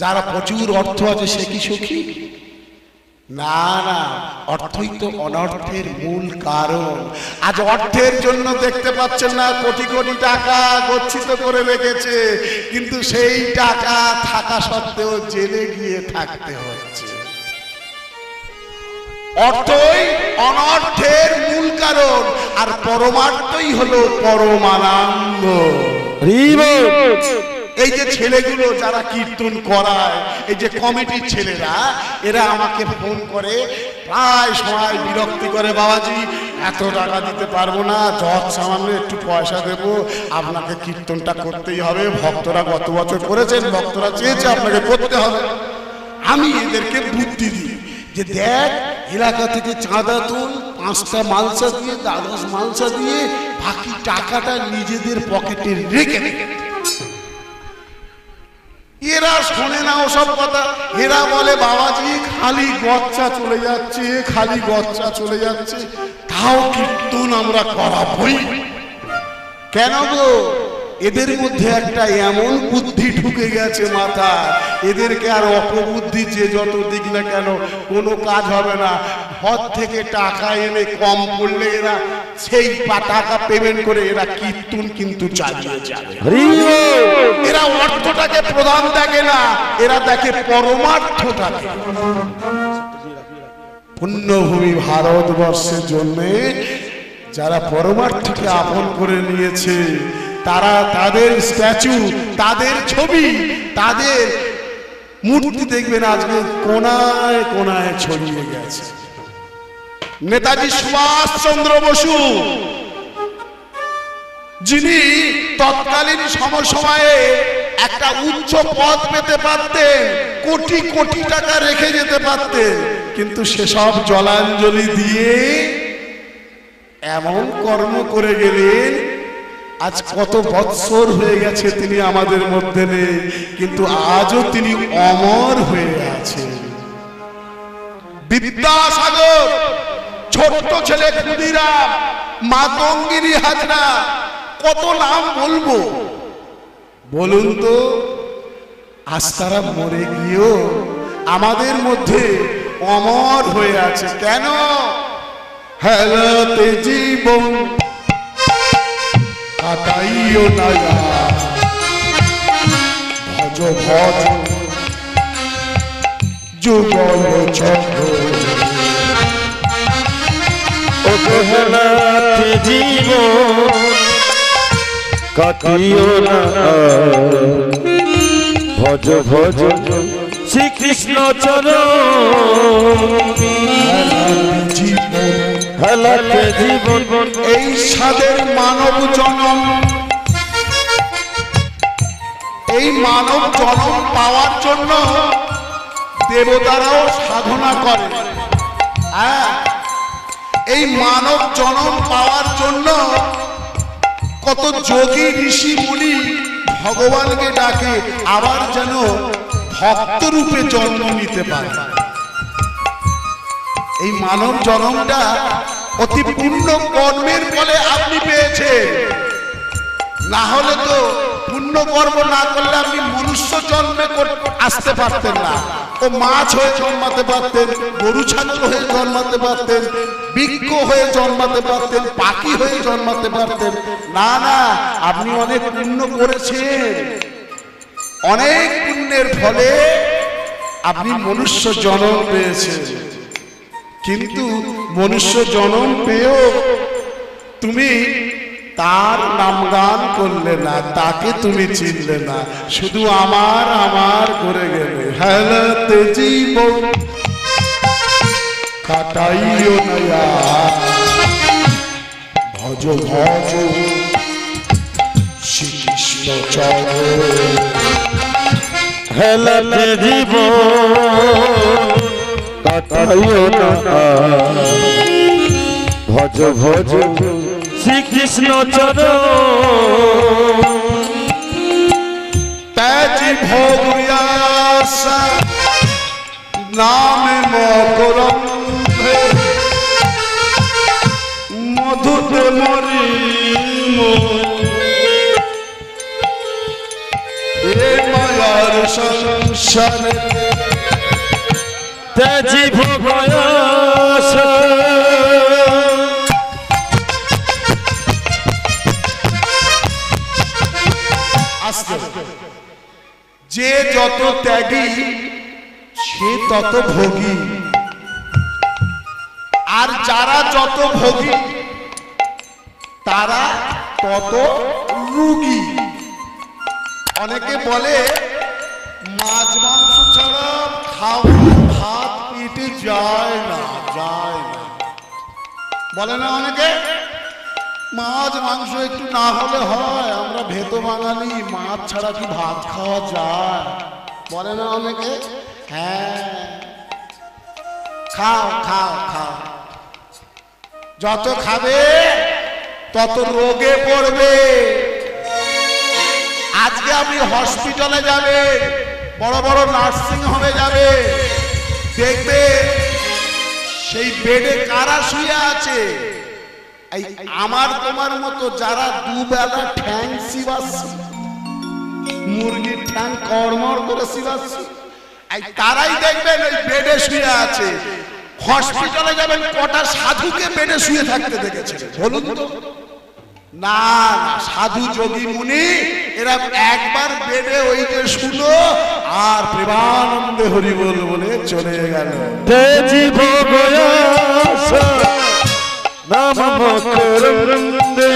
যারা প্রচুর অর্থ আছে সে কি সুখী? না না, অর্থই তো অনর্থের মূল কারণ। আজ অর্থের জন্য দেখতে পাচ্ছেন না, কোটি কোটি টাকা গচ্ছিত করে রেখেছে, কিন্তু সেই টাকা থাকা সত্ত্বেও জেলে গিয়ে থাকতে হচ্ছে। অর্থই অনর্থের মূল কারণ, আর পরমার্থই হলো পরমানন্দ। এই যে ছেলেগুলো যারা কীর্তন করায়, এই যে কমিটির ছেলেরা, এরা আমাকে ফোন করে, প্রায় সময় বিরক্তি করে, বাবাজি, এত টাকা দিতে পারব না, যত সামান্য একটু পয়সা দেব, আপনাকে কীর্তনটা করতেই হবে ভক্তরা গত বছর করেছেন, ভক্তরা চেয়েছে আপনাকে করতে হবে আমি এদেরকে বুদ্ধি দিই যে দেখ, এলাকা থেকে চাঁদা তুল, পাঁচটা মালসা দিয়ে, দ্বাদশ মালসা দিয়ে, বাকি টাকাটা নিজেদের পকেটে রেখে দে। এরা শোনে না ওসব কথা। এরা বলে, বাবাজি, খালি গচ্চা চলে যাচ্ছে, খালি গচ্চা চলে যাচ্ছে। তাও কীর্তন আমরা করাবই। কেন গো? এদের মধ্যে একটা এমন বুদ্ধি ঢুকে গেছে মাথা এদেরকে আর অপবুদ্ধি যে যত দিক না কেন, কোনো কাজ হবে না। হদ থেকে টাকা এনে কম পড়লে এরা সেই টাকা পেমেন্ট করে এরা কীর্তন কিন্তু চালিয়ে যাবে। এরা অর্থটাকে প্রধান দেখে না এরা দেখে পরমার্থটাকে। পুণ্যভূমি ভারতবর্ষের জন্য যারা পরমার্থকে আপন করে নিয়েছে তারা তাদের স্ট্যাচু তাদের ছবি তাদের মূর্তি দেখবেন আজকে কোনায় কোনায় ছড়িয়ে গেছে। নেতাজি সুভাষ চন্দ্র বসু, যিনি তৎকালীন সমসময়ে একটা উচ্চ পদ পেতে পারতেন, কোটি কোটি টাকা রেখে যেতে পারতেন, কিন্তু সেসব জলাঞ্জলি দিয়ে এমন কর্ম করে গেলেন, আজ কত বৎসর হয়ে গেছে তিনি আমাদের মধ্যে নেই, কিন্তু আজও তিনি অমর হয়ে আছেন। বিদ্যাসাগর ছোট্ট ছেলে ক্ষুদিরাম মাতঙ্গিনী হাজরা, কত নাম বলব? বলুন তো, আজ তারা মরে গিয়েও আমাদের মধ্যে অমর হয়ে আছে কেন? হেলাতে জীবন কাটাইও না। ভজ ভজ, যুগল চক্র অবহেলাতে জীবন। কাটিও না ভজ ভজ শ্রীকৃষ্ণ চরণ। জীবন। এই সাদের মানব জনম। এই মানব জনম পাওয়ার জন্য দেবতারাও সাধনা করে। হ্যাঁ? এই মানব জনম পাওয়ার জন্য কত যোগী ঋষি মুনি ভগবানকে ডাকে, আবার যেন ভক্ত রূপে জন্ম নিতে পারে। এই মানব জনমটা অতি পূর্ণ কর্মের ফলে আপনি পেয়েছেন। না হলে তো পুণ্য কর্ম না করলে আপনি মনুষ্য জন্মে আসতে পারতেন না। ও মাছ হয়ে জন্মাতে পারতেন, গরু ছাগল হয়ে জন্মাতে পারতেন, বৃক্ষ হয়ে জন্মাতে পারতেন, পাখি হয়ে জন্মাতে পারতেন। না না, আপনি অনেক পুণ্য করেছেন। অনেক পুণ্যের ফলে আপনি মনুষ্য জন্ম পেয়েছেন। কিন্তু মনুষ্য জন্ম পেয়েও তুমি তার নামগান করলে না, তাকে তুমি চিনলে না। শুধু আমার আমার করে গেলে। হেলাতে জীবন কাটাইও নয়া ভজ ভজ শ্রীকৃষ্ণ জীবন কাটাইও না ভজ ভজ শ্রীকৃষ্ণ ত্যাজি ভোগয়াসা নামে মকরম মধুতে মরি মায়ার সংসারে। তেজি ভগয়াস যত ত্যাগী, সে তত ভোগী। আর যারা যত ভোগী, তারা তত রুগী। অনেকে বলে, মাছ মাংস ছাড়া খাওয়া, ভাত, পেটে যায় না যায় না। বলে না অনেকে? মাছ, মাংস একটু না হলে হয়, আমরা ভেতো বাঙালি, মাছ ছাড়া কি ভাত খাওয়া যায়? বলে না অনেকে? হ্যাঁ। খাও খাও খাও। যত খাবে, তত রোগে পড়বে। আজকে আপনি হসপিটালে যাবে, বড় বড় নার্সিং হোমে যাবে। দেখবে, সেই বেডে কারা শুয়ে আছে? এই আমার তোমার মতো যারা দুবেলা ঠ্যাং সিবাচ্ছি মুরগির ঠ্যাং কর্মর করে সিবাচ্ছি এই তারাই দেখবেন এই বেডে শুয়ে আছে। হসপিটালে যাবেন, কটা সাধুকে বেডে শুয়ে থাকতে দেখেছে বলুন তো। না সাধু যোগী মুনি, এরা একবার বেডে ওই যে শুনো আর প্রেমানন্দে হরি বল বলে চলে গেল। ভগয়াস নাম মকরন্দে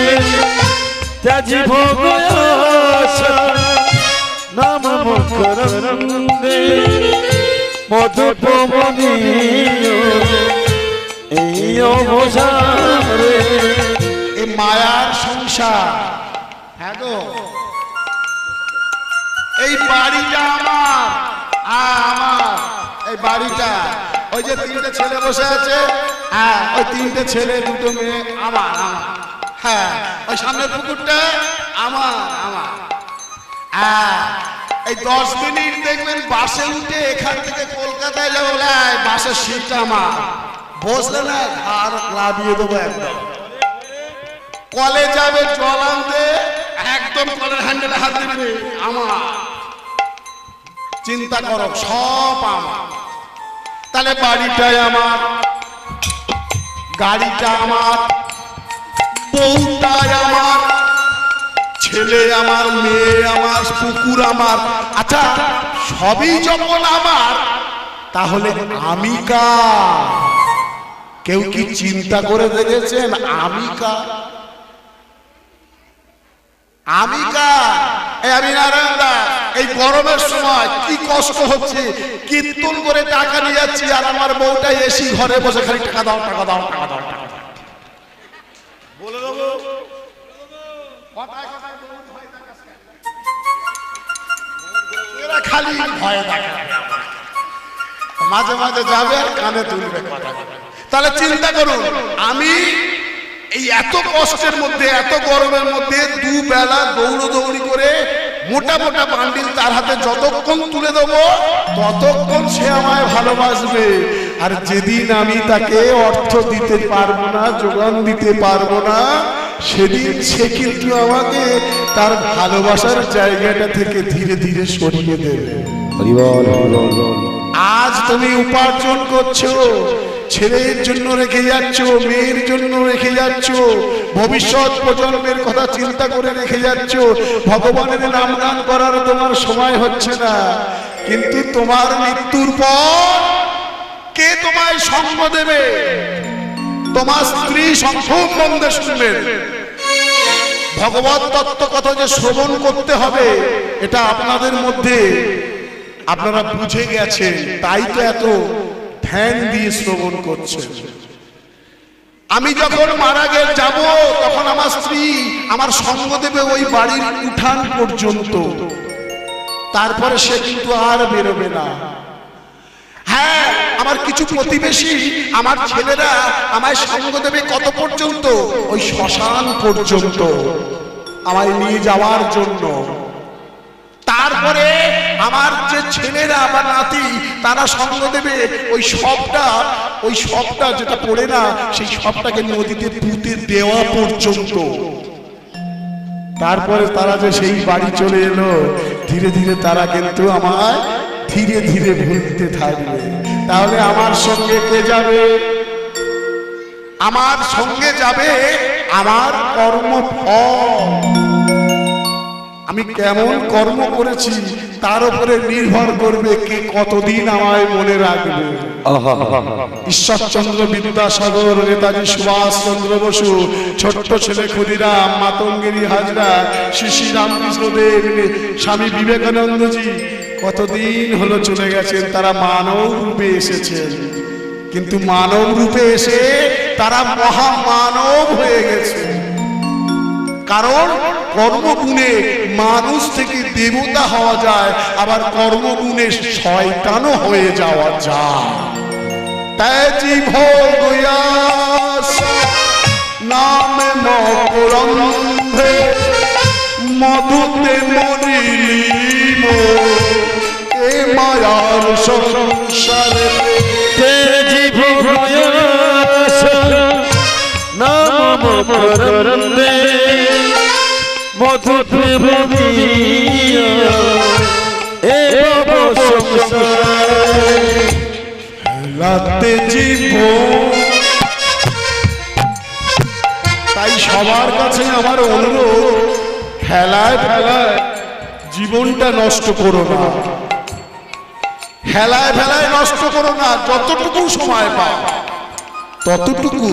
তেজি ভগয়াস নাম মকরন্দে মধুপমনীয় এই অবসারে এ মায়ার সংসার। হ্যাঁ গো। এই বাড়িটা আমার আ, আমার এই বাড়িটা। ওই যে তিনটে ছেলে বসে আছে। হ্যাঁ ওই তিনটে ছেলে, দুটো মেয়ে, আমার আমার। হ্যাঁ ওই সামনের পুকুরটা আমার আমার। হ্যাঁ এই দশ মিনিট দেখবেন বাসে উঠে এখান থেকে কলকাতায় যাব। বাসের সিটটা আমার। বসলে না আর লাভিয়ে দেবো একদম। কলে যাবে জল আনতে, একদম কলের হ্যান্ডেলে হাত দিবে। আমার। চিন্তা করো, সব আমার। তাহলে বাড়িটাই আমার, গাড়িটা আমার, বউটাই আমার, ছেলে আমার, মেয়ে আমার, পুকুর আমার। আচ্ছা সবই যখন আমার, তাহলে আমি কার? কেউ কি চিন্তা করে দেখেছেন, আমি কার? আমি এই আমি নারায়ণ দাস। এই গরমের সময় কি কষ্ট হচ্ছে? কীর্তন করে টাকা নিয়ে যাচ্ছি আর আমার বউটা এসি ঘরে বসে খালি টাকা দাও টাকা দাও টাকা দাও টাকা দাও। বলে দেবো? এরা খালি ভয় দেখায় মাঝে মাঝে যাবে আর কানে তুলবে কথা তাহলে চিন্তা করুন, আমি এই এত কষ্টের মধ্যে, এত গরমের মধ্যে দুবেলা দৌড়ো দৌড়ি করে মোটা মোটা বান্ডিল তার হাতে যতক্ষণ তুলে দেবো ততক্ষণ সে আমায় ভালোবাসবে। আর যেদিন আমি তাকে অর্থ দিতে পারব না যোগান দিতে পারব না সেদিন সে কিন্তু আমাকে তার ভালোবাসার জায়গাটা থেকে ধীরে ধীরে সরিয়ে দেবে। আজ তুমি উপার্জন করছ। ছেলের জন্য রেখে যাচ্ছ, মেয়ের জন্য রেখে যাচ্ছ, ভবিষ্যৎ প্রজন্মের কথা চিন্তা করে রেখে যাচ্ছ, ভগবানের নাম গান করার তোমার সময় হচ্ছে না। কিন্তু তোমার মৃত্যুর পর কে তোমায় সঙ্গ দেবে? তোমার স্ত্রী বন্ধে শুনবেন ভগবত তত্ত্ব কথা যে শ্রবণ করতে হবে, এটা আপনাদের মধ্যে, আপনারা বুঝে গেছেন, তাই তো এত ধ্যান দিয়ে শ্রবণ করছেন আমি যখন মারা গে যাব, তখন আমার স্ত্রী আমার সঙ্গ দেবে ওই বাড়ির উঠান পর্যন্ত। তারপরে সে কিন্তু আর বেরোবে না। হ্যাঁ আমার কিছু প্রতিবেশী, আমার ছেলেরা আমায় সঙ্গ দেবে কত পর্যন্ত? ওই শ্মশান পর্যন্ত। আমায় নিয়ে যাওয়ার জন্য। তারপরে আমার যে ছেলেরা বা নাতি, তারা সঙ্গ দেবে। ওই সবটা ওই সবটা যেটা পড়ে না, সেই সবটাকে নদীতে পুঁতে দেওয়া পর্যন্ত। তারপরে তারা যে সেই বাড়ি চলে এলো, ধীরে ধীরে তারা কিন্তু আমায় ধীরে ধীরে ভুলতে থাকবে। তাহলে আমার সঙ্গে কে যাবে? আমার সঙ্গে যাবে আমার কর্মফল। আমি কেমন কর্ম করেছি তার উপরে নির্ভর করবে কে কতদিন আমায় মনে রাখবে। ঈশ্বরচন্দ্র বিদ্যাসাগর নেতাজি সুভাষ চন্দ্র বসু ছোট্ট ছেলে ক্ষুদিরাম মাতঙ্গিনী হাজরা শ্রী শ্রী রামকৃষ্ণ দেব স্বামী বিবেকানন্দজি কতদিন হলো চলে গেছেন তারা মানব রূপে এসেছেন। কিন্তু মানব রূপে এসে তারা মহামানব হয়ে গেছে। কারণ কর্মগুণে মানুষ থেকে দেবতা হওয়া যায়, আবার কর্মগুণে শয়তানও হয়ে যাওয়া যায়। তেজি ভোগয়াস নামে মকরন্ধে মধুতে মরিলিম এ মায়ার সংসারে জীব নাম করন্দে তাই সবার কাছে আমার অনুরোধ খেলায় ফেলায় জীবনটা নষ্ট করো না। খেলায় ফেলায় নষ্ট করো না, যতটুকু সময় পাও, ততটুকু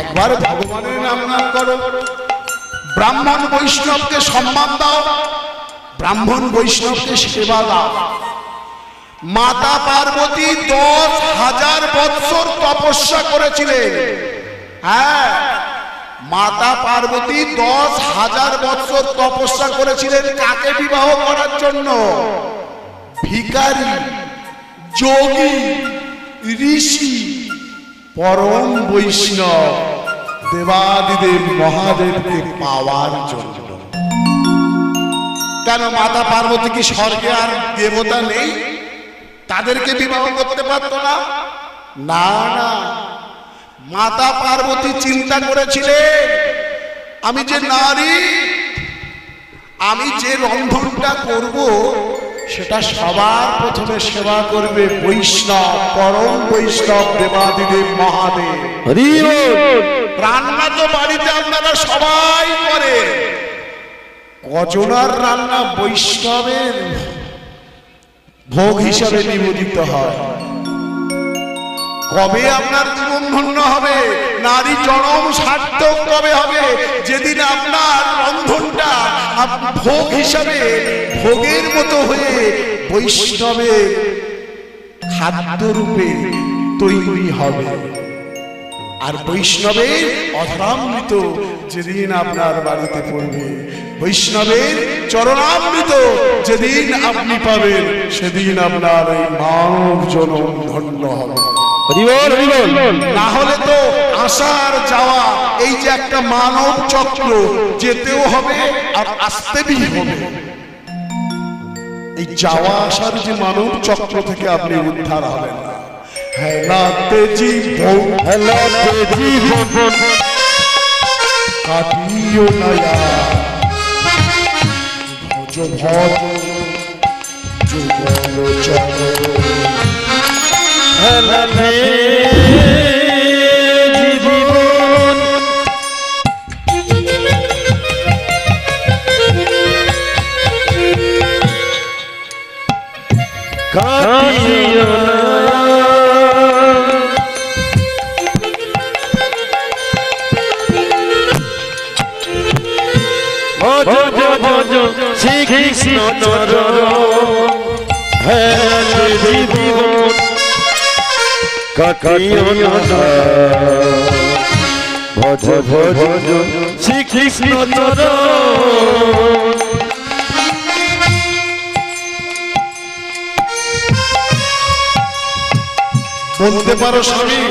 একবার ভগবানের নাম নাম করো। ব্রাহ্মণ বৈষ্ণবকে সম্মান দাও, ব্রাহ্মণ বৈষ্ণবকে সেবা দাও। মাতা পার্বতী দশ হাজার বৎসর তপস্যা করেছিলেন। হ্যাঁ মাতা পার্বতী দশ হাজার বৎসর তপস্যা করেছিলেন কাকে বিবাহ করার জন্য? ভিকারি যোগী, ঋষি, পরম বৈষ্ণব। দেবাদিদেব মহাদেবকে পাওয়ার জন্য। কেন মাতা পার্বতী কি স্বর্গে আর দেবতা নেই? তাদেরকে বিবাহ করতে পারতো না? না না। মাতা পার্বতী চিন্তা করেছিলেন, আমি যে নারী, আমি যে রন্ধনটা করব সেটা সবার প্রথমে সেবা করবে বৈষ্ণব পরম বৈষ্ণব দেবাদিদেব মহাদেব। রান্না তো বাড়িতে আপনারা সবাই করে। কজনার রান্না বৈষ্ণবের ভোগ হিসাবে নিবেদিত হয়? কবে আপনার জীবন ধন্য হবে? নারী জনম সার্থক কবে হবে? যেদিন আপনার রন্ধনটা ভোগ হিসাবে ভোগের মতো হয়ে বৈষ্ণবের খাদ্য রূপে তৈরি হবে। আর বৈষ্ণবের অধরামৃত যেদিন আপনার বাড়িতে পড়বে। বৈষ্ণবের চরণামৃত যেদিন আপনি পাবেন, সেদিন আপনার এই মানব জনম ধন্য হবে। না হলে তো আসার যাওয়া এই যে একটা মানব চক্র যেতেও হবে আর আসতেই হবে। এই যাওয়া আসার যে মানব চক্র থেকে আপনি উদ্ধার হবেন না। হ্যাঁ জীবন হেলাতে জীবন কাটিও নয়া ভজ ভজ যুগল চক্র। হেলাতে জীবন বলতে পারো স্বামী,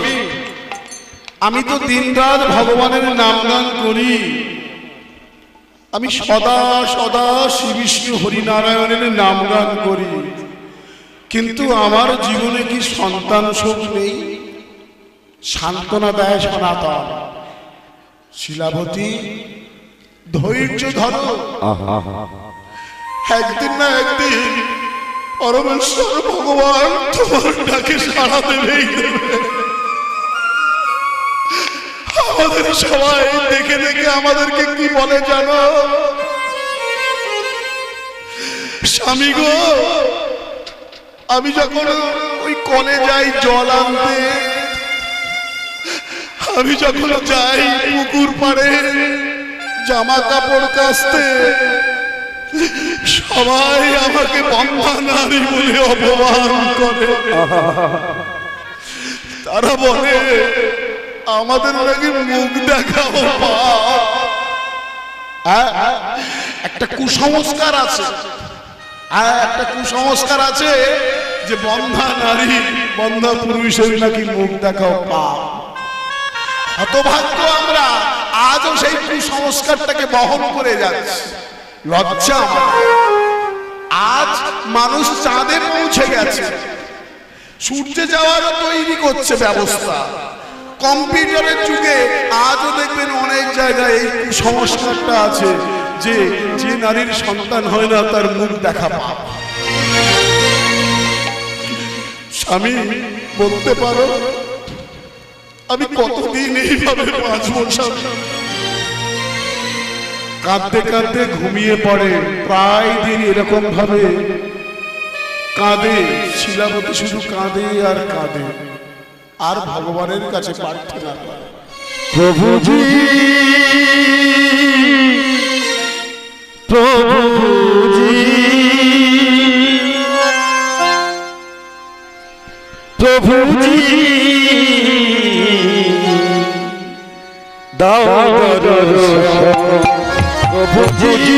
আমি তো দিনরাত ভগবানের নাম গান করি। আমি সদা সদা শ্রী বিষ্ণু হরিনারায়ণের নাম গান করি। কিন্তু আমার জীবনে কি সন্তান সুখ নেই? সান্ত্বনা দেয় সনাতন। শিলাবতী ধৈর্য ধরো। একদিন না একদিন পরমেশ্বর ভগবান তোমার ডাকে সাড়া দেবেই দেবে। আমাদের সবাই দেখে দেখে আমাদেরকে কি বলে জানো? স্বামী গো আমি যখন ওই কলে যাই জল আনতে আমি যখন যাই পুকুর পাড়ে জামা কাপড় কাচতে সবাই আমাকে বন্ধা নারী বলে অপমান করে। তারা বলে আমাদের নাকি মুখ দেখাও। হ্যাঁ, একটা কুসংস্কার আছে। হ্যাঁ, একটা কুসংস্কার আছে যে বন্ধা নারী বন্ধা পুরুষের নাকি মুখ দেখাও পাপ হতভাগ্য আমরা, আজও সেই কুসংস্কারটাকে বহন করে যাচ্ছি। লজ্জা আজ মানুষ চাঁদে পৌঁছে গেছে। সূর্যে যাওয়ারও তৈরি করছে ব্যবস্থা। কম্পিউটারের যুগে আজও দেখবেন অনেক জায়গায় এই কুসংস্কারটা আছে যে যে নারীর সন্তান হয় না, তার মুখ দেখা পাপ স্বামী, বলতে পারো আমি কতদিন এইভাবে বাঁচবো কাঁদতে কাঁদতে ঘুমিয়ে পড়ে প্রায় দিন এরকম ভাবে কাঁদে শিলাবতী শুধু কাঁদে আর কাঁদে। আর ভগবানের কাছে প্রার্থনা করে। প্রভুজি প্রভুজি দাও দর্শন প্রভুজি